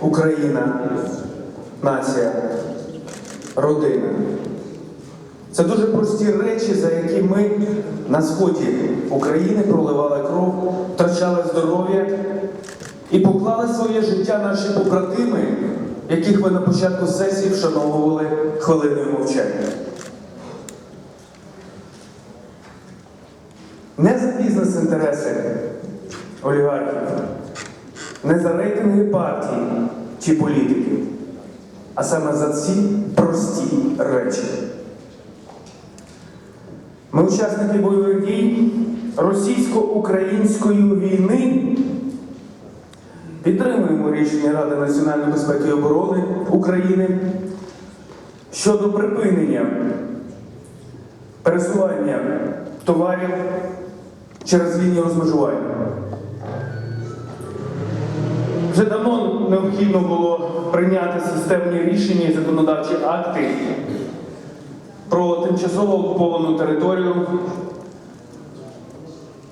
Україна, нація, родина. Це дуже прості речі, за які ми на сході України проливали кров, втрачали здоров'я і поклали своє життя наші побратими, яких ви на початку сесії вшановували хвилиною мовчання. Не за бізнес-інтереси олігархів, не за рейтинги партій чи політиків, а саме за ці прості речі. Ми учасники бойових дій російсько-української війни підтримуємо рішення Ради національної безпеки і оборони України щодо припинення пересування товарів через лінію розмежування. Вже давно необхідно було прийняти системні рішення і законодавчі акти про тимчасово окуповану територію.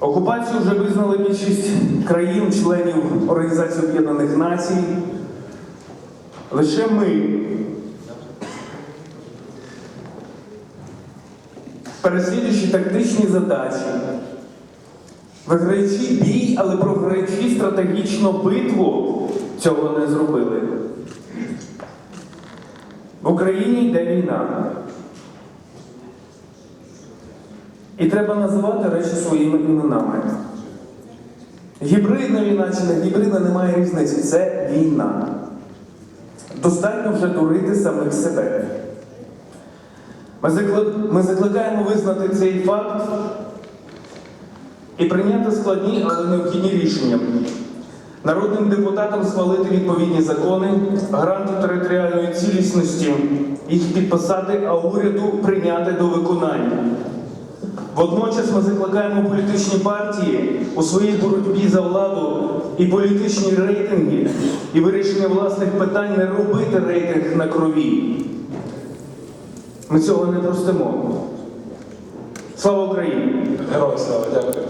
Окупацію вже визнали більшість країн-членів Організації Об'єднаних Націй. Лише ми, переслідуючи тактичні задачі, виграючи бій, але програючи стратегічну битву, цього не зробили. В Україні йде війна. І треба називати речі своїми іменами. Гібридна війна чи не гібридна немає різниці. Це війна. Достатньо вже дурити самих себе. Ми, закликаємо визнати цей факт і прийняти складні, але необхідні рішення. Народним депутатам схвалити відповідні закони, гранти територіальної цілісності, їх підписати, а уряду прийняти до виконання. Водночас ми закликаємо політичні партії у своїй боротьбі за владу і політичні рейтинги і вирішення власних питань не робити рейтинг на крові. Ми цього не простимо. Слава Україні! Герой слава, дякую.